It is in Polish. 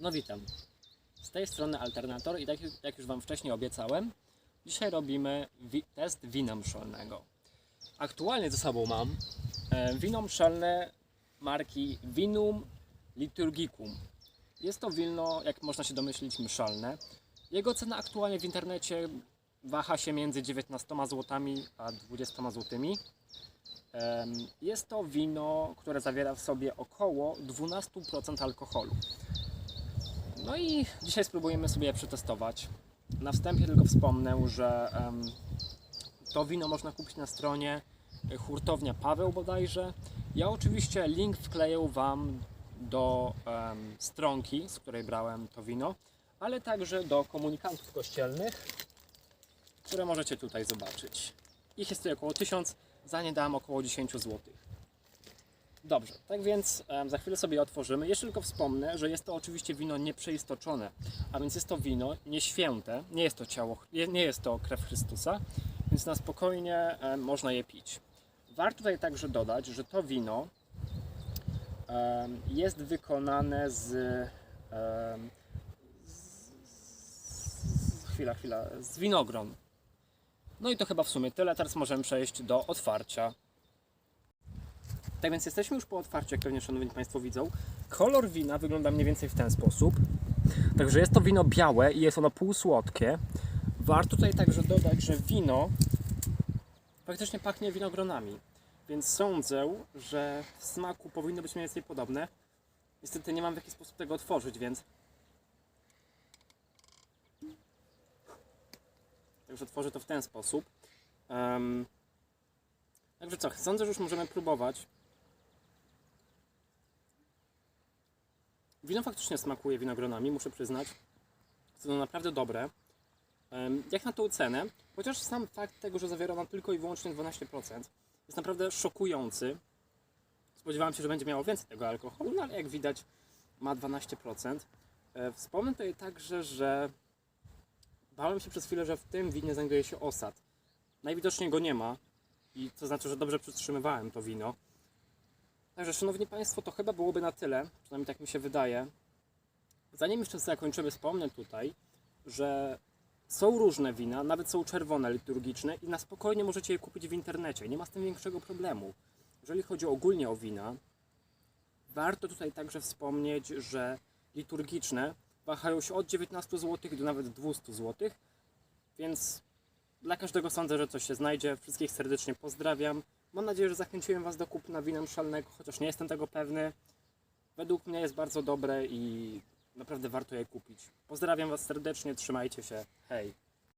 No witam. Z tej strony Alternator i tak jak już Wam wcześniej obiecałem, dzisiaj robimy wi- test wina mszalnego. Aktualnie ze sobą mam e, wino mszalne marki Vinum Liturgicum. Jest to wino, jak można się domyślić, mszalne. Jego cena aktualnie w internecie waha się między 19 zł a 20 zł. Jest to wino, które zawiera w sobie około 12% alkoholu. No i dzisiaj spróbujemy sobie je przetestować. Na wstępie tylko wspomnę, że to wino można kupić na stronie hurtownia Paweł bodajże. Ja oczywiście link wkleję Wam do em, stronki, z której brałem to wino, ale także do komunikantów kościelnych, które możecie tutaj zobaczyć. Ich jest tutaj około 1000, za nie dałem około 10 zł. Dobrze, tak więc em, za chwilę sobie otworzymy. Jeszcze tylko wspomnę, że jest to oczywiście wino nieprzeistoczone, a więc jest to wino nieświęte, nie jest to ciało, nie jest to krew Chrystusa, więc na spokojnie em, można je pić. Warto tutaj także dodać, że to wino em, jest wykonane z, em, z, z chwila, chwila, z winogron. No i to chyba w sumie tyle. Teraz możemy przejść do otwarcia. Tak więc jesteśmy już po otwarciu, jak pewnie szanowni Państwo widzą. Kolor wina wygląda mniej więcej w ten sposób. Także jest to wino białe i jest ono półsłodkie. Warto tutaj także dodać, że wino faktycznie pachnie winogronami. Więc sądzę, że w smaku powinno być mniej więcej podobne. Niestety nie mam w jaki sposób tego otworzyć, więc Także otworzę to w ten sposób. Em, także co, sądzę, że już możemy próbować. Wino faktycznie smakuje winogronami, muszę przyznać. Jest to naprawdę dobre. Jak na tą cenę, chociaż sam fakt tego, że zawiera ona tylko i wyłącznie 12%, jest naprawdę szokujący. Spodziewałem się, że będzie miało więcej tego alkoholu, no ale jak widać ma 12%. E, Wspomnę tutaj także, że Bałem się przez chwilę, że w tym winie znajduje się osad. Najwidoczniej go nie ma i to znaczy, że dobrze przytrzymywałem to wino. Także, szanowni Państwo, to chyba byłoby na tyle, przynajmniej tak mi się wydaje. Zanim jeszcze zakończymy, wspomnę tutaj, że są różne wina, nawet są czerwone liturgiczne i na spokojnie możecie je kupić w internecie. Nie ma z tym większego problemu. Jeżeli chodzi ogólnie o wina, warto tutaj także wspomnieć, że liturgiczne wahają się od 19 zł do nawet 200 zł, więc dla każdego sądzę, że coś się znajdzie. Wszystkich serdecznie pozdrawiam. Mam nadzieję, że zachęciłem Was do kupna wina mszalnego, chociaż nie jestem tego pewny. Według mnie jest bardzo dobre i naprawdę warto je kupić. Pozdrawiam Was serdecznie, trzymajcie się. Hej!